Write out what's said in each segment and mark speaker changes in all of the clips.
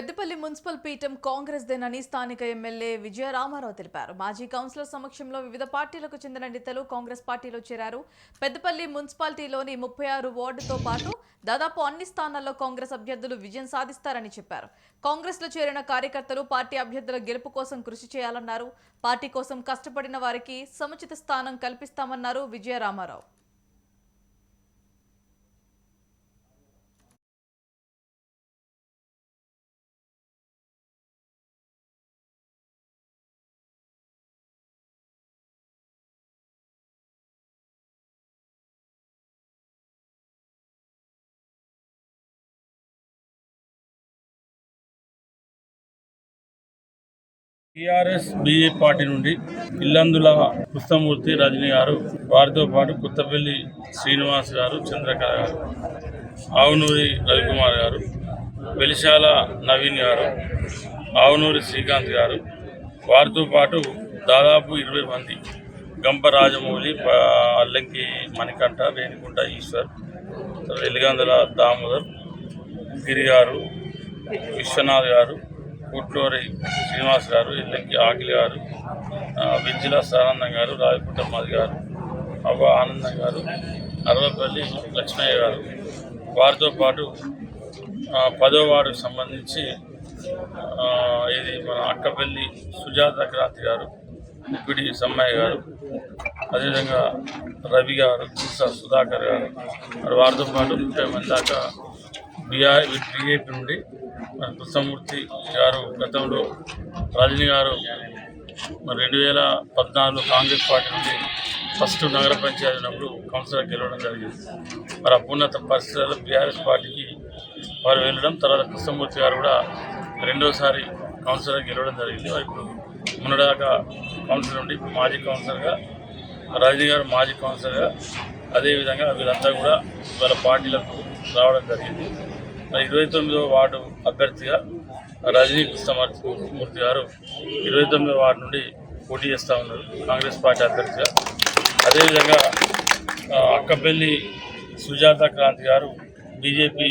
Speaker 1: Peddapalli municipal పీఠం కాంగ్రెస్ దేనని స్థానిక MLA విజయ రామారావు తెలిపారు. మాజీ కౌన్సిలర్ సమక్షంలో వివిధ పార్టీలకు చెందిన నేతలు కాంగ్రెస్ పార్టీలో చేరారు. పెద్దపల్లి మున్సిపాలిటీలోని ముప్పై ఆరు వార్డుతో పాటు దాదాపు అన్ని స్థానాల్లో కాంగ్రెస్ అభ్యర్థులు విజయం సాధిస్తారని చెప్పారు. కాంగ్రెస్లో చేరిన కార్యకర్తలు పార్టీ అభ్యర్థుల గెలుపు కోసం కృషి చేయాలన్నారు. పార్టీ కోసం కష్టపడిన వారికి సముచిత స్థానం కల్పిస్తామన్నారు విజయ రామారావు
Speaker 2: టీఆర్ఎస్ బీఏ పార్టీ నుండి ఇల్లందుల కృష్ణమూర్తి రజని గారు వారితో పాటు కొత్తపల్లి శ్రీనివాస్ గారు చంద్రకళ గారు ఆవునూరి రవికుమార్ గారు వెలిశాల నవీన్ గారు ఆవునూరి శ్రీకాంత్ గారు వారితో పాటు దాదాపు ఇరవై మంది గంప రాజమౌళి అల్లంకి మణికంఠ రేణికుంట ఈశ్వర్ వెలిగందుల దామోదర్ గిరి గారు విశ్వనాథ్ గారు కుట్లూరి శ్రీనివాస్ గారు ఇల్లంకి ఆకిలి గారు ఆ, విద్యుల గారు రాయపుట్ట మాది గారు అవ్వ ఆనందం గారు అరవపల్లి లక్ష్మయ్య గారు. వారితో పాటు పదో వార్డుకు సంబంధించి ఇది మన అక్కపల్లి సుజాత క్రాంతి గారు ఇప్పుడి సమ్మయ్య గారు అదేవిధంగా రవి గారు సుధాకర్ గారు వారితో పాటు ముప్పై మంది దాకా బీఆర్ బీజేపీ నుండి మన కృష్ణమూర్తి గారు గతంలో రజనీ గారు మరి రెండు వేల పద్నాలుగు కాంగ్రెస్ పార్టీ నుండి ఫస్ట్ నగర పంచాయతీ ఉన్నప్పుడు కౌన్సిలర్ గెలవడం జరిగింది. మరి అప్పుడున్న పరిస్థితుల్లో బీఆర్ఎస్ పార్టీకి వారు వెళ్ళడం తర్వాత కృష్ణమూర్తి గారు కూడా రెండోసారి కౌన్సిలర్ గెలవడం జరిగింది. ఇప్పుడు మొన్నదాకా కౌన్సిలర్ ఉండి మాజీ కౌన్సిలర్గా రజనీ గారు మాజీ కౌన్సిలర్గా అదేవిధంగా వీళ్ళంతా కూడా వాళ్ళ పార్టీలకు రావడం జరిగింది. ఇరవై తొమ్మిదవ వార్డు అభ్యర్థిగా రజనీ కృష్ణమూర్తి మూర్తి గారు ఇరవై తొమ్మిదవ వార్డు నుండి పోటీ చేస్తూ ఉన్నారు కాంగ్రెస్ పార్టీ అభ్యర్థిగా. అదేవిధంగా అక్కపెల్లి అక్కపల్లి సుజాత క్రాంతి గారు బీజేపీ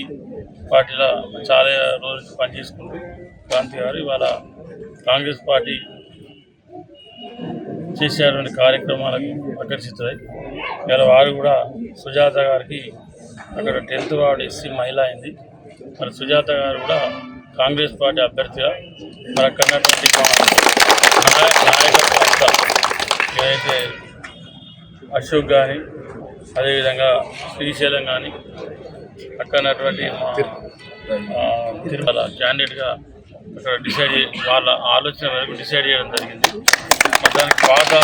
Speaker 2: పార్టీలో చాలా రోజులు పనిచేసుకుంటూ క్రాంతి గారు ఇవాళ కాంగ్రెస్ పార్టీ చేసేటువంటి కార్యక్రమాలకు ఆకర్షితులై ఇలా వారు కూడా సుజాత గారికి అక్కడ టెన్త్ వార్డు ఎస్సీ మహిళ అయింది. మరి సుజాత గారు కూడా కాంగ్రెస్ పార్టీ అభ్యర్థిగా మరి అక్కడ నాయకత్వం అంతా ఏదైతే అశోక్ కానీ అదేవిధంగా శ్రీశైలం కానీ అక్కడ తిరుమల క్యాండిడేట్గా అక్కడ డిసైడ్ వాళ్ళ ఆలోచన మేరకు డిసైడ్ చేయడం జరిగింది. దానికి బాగా